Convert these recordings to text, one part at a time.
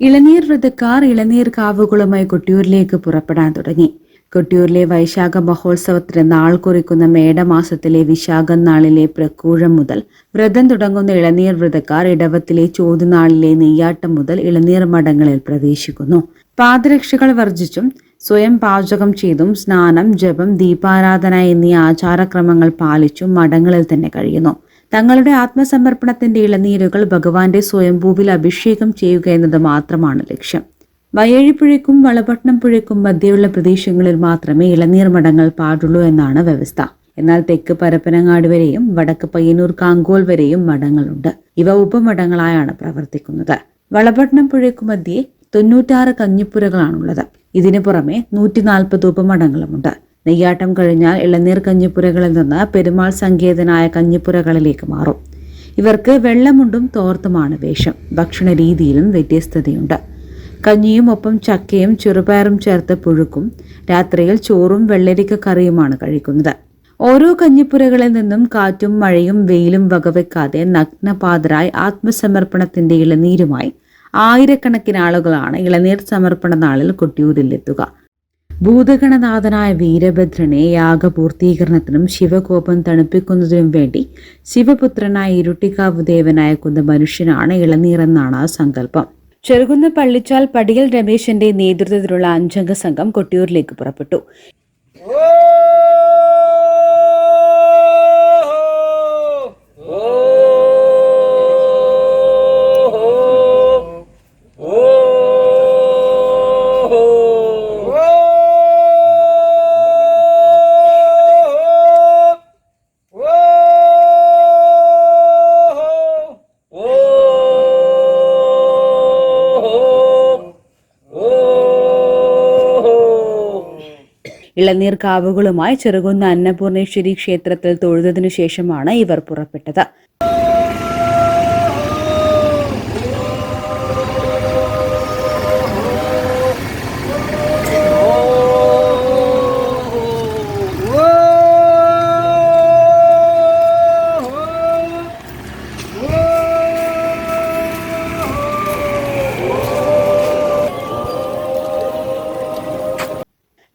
ഇളനീർ വ്രതക്കാർ ഇളനീർ കാവുകളുമായി കൊട്ടിയൂരിലേക്ക് പുറപ്പെടാൻ തുടങ്ങി. കൊട്ടിയൂരിലെ വൈശാഖ മഹോത്സവത്തിന് നാൾ കുറിക്കുന്ന മേടമാസത്തിലെ വിശാഖം നാളിലെ പ്രക്കൂഴം മുതൽ വ്രതം തുടങ്ങുന്ന ഇളനീർ വ്രതക്കാർ ഇടവത്തിലെ ചോതുനാളിലെ നെയ്യാട്ടം മുതൽ ഇളനീർ മഠങ്ങളിൽ പ്രവേശിക്കുന്നു. പാദരക്ഷകൾ വർജിച്ചും സ്വയം പാചകം ചെയ്തും സ്നാനം ജപം ദീപാരാധന എന്നീ ആചാരക്രമങ്ങൾ പാലിച്ചും മഠങ്ങളിൽ തന്നെ കഴിയുന്നു. തങ്ങളുടെ ആത്മസമർപ്പണത്തിന്റെ ഇളനീരുകൾ ഭഗവാന്റെ സ്വയംഭൂവിൽ അഭിഷേകം ചെയ്യുക എന്നത് മാത്രമാണ് ലക്ഷ്യം. വയഴിപ്പുഴയ്ക്കും വളപട്ടണം പുഴയ്ക്കും മധ്യയുള്ള പ്രദേശങ്ങളിൽ മാത്രമേ ഇളനീർ മഠങ്ങൾ പാടുള്ളൂ എന്നാണ് വ്യവസ്ഥ. എന്നാൽ തെക്ക് പരപ്പനങ്ങാട് വരെയും വടക്ക് പയ്യന്നൂർ കാങ്കോൽ വരെയും മഠങ്ങളുണ്ട്. ഇവ ഉപമഠങ്ങളായാണ് പ്രവർത്തിക്കുന്നത്. വളപട്ടണം പുഴയ്ക്കു മധ്യേ തൊണ്ണൂറ്റാറ് കഞ്ഞിപ്പുരകളാണുള്ളത്. ഇതിനു പുറമെ നൂറ്റി നാൽപ്പത് ഉപമഠങ്ങളുമുണ്ട്. നെയ്യാട്ടം കഴിഞ്ഞാൽ ഇളനീർ കഞ്ഞിപ്പുരകളിൽ നിന്ന് പെരുമാൾ സങ്കേതനായ കഞ്ഞിപ്പുരകളിലേക്ക് മാറും. ഇവർക്ക് വെള്ളമുണ്ടും തോർത്തുമാണ് വേഷം. ഭക്ഷണ രീതിയിലും വ്യത്യസ്തതയുണ്ട്. കഞ്ഞിയും ഒപ്പം ചക്കയും ചെറുപയറും ചേർത്ത് പുഴുക്കും രാത്രിയിൽ ചോറും വെള്ളരിക്ക കറിയുമാണ് കഴിക്കുന്നത്. ഓരോ കഞ്ഞിപ്പുരകളിൽ നിന്നും കാറ്റും മഴയും വെയിലും വകവെക്കാതെ നഗ്നപാതരായി ആത്മസമർപ്പണത്തിന്റെ ഇളനീരുമായി ആയിരക്കണക്കിന് ആളുകളാണ് ഇളനീർ സമർപ്പണ നാളിൽ കൊട്ടിയൂരിലെത്തുക ഭൂതഗണനാഥനായ വീരഭദ്രനെ യാഗപൂർത്തീകരണത്തിനും ശിവകോപം തണുപ്പിക്കുന്നതിനും വേണ്ടി ശിവപുത്രനായ ഇരുട്ടിക്കാവ് ദേവനായ കുന്ന മനുഷ്യനാണ് ഇളനീറെന്നാണ് സങ്കല്പം. ചെറുകുന്ന പള്ളിച്ചാൽ പടിയൽ രമേശന്റെ നേതൃത്വത്തിലുള്ള അഞ്ചംഗ സംഘം കൊട്ടിയൂരിലേക്ക് പുറപ്പെട്ടു. ഇളനീർ കാവുകളുമായി ചെറുകുന്ന അന്നപൂർണേശ്വരി ക്ഷേത്രത്തിൽ തൊഴുതതിനു ശേഷമാണ് ഇവർ പുറപ്പെട്ടത്.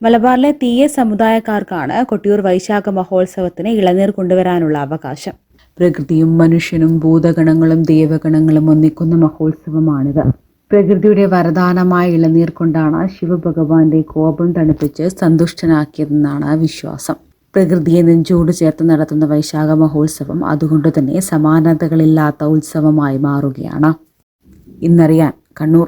മലബാറിലെ തീയ സമുദായക്കാർക്കാണ് കൊട്ടിയൂർ വൈശാഖ മഹോത്സവത്തിന് ഇളനീർ കൊണ്ടുവരാനുള്ള അവകാശം. പ്രകൃതിയും മനുഷ്യനും ഭൂതഗണങ്ങളും ദേവഗണങ്ങളും ഒന്നിക്കുന്ന മഹോത്സവമാണിത്. പ്രകൃതിയുടെ വരദാനമായ ഇളനീർ കൊണ്ടാണ് ശിവഭഗവാന്റെ കോപം തണുപ്പിച്ച് സന്തുഷ്ടനാക്കിയതെന്നാണ് വിശ്വാസം. പ്രകൃതിയെ നെഞ്ചോട് ചേർത്ത് നടത്തുന്ന വൈശാഖ മഹോത്സവം അതുകൊണ്ട് തന്നെ സമാനതകളില്ലാത്ത ഉത്സവമായി മാറുകയാണ്. ഇന്നറിയാൻ കണ്ണൂർ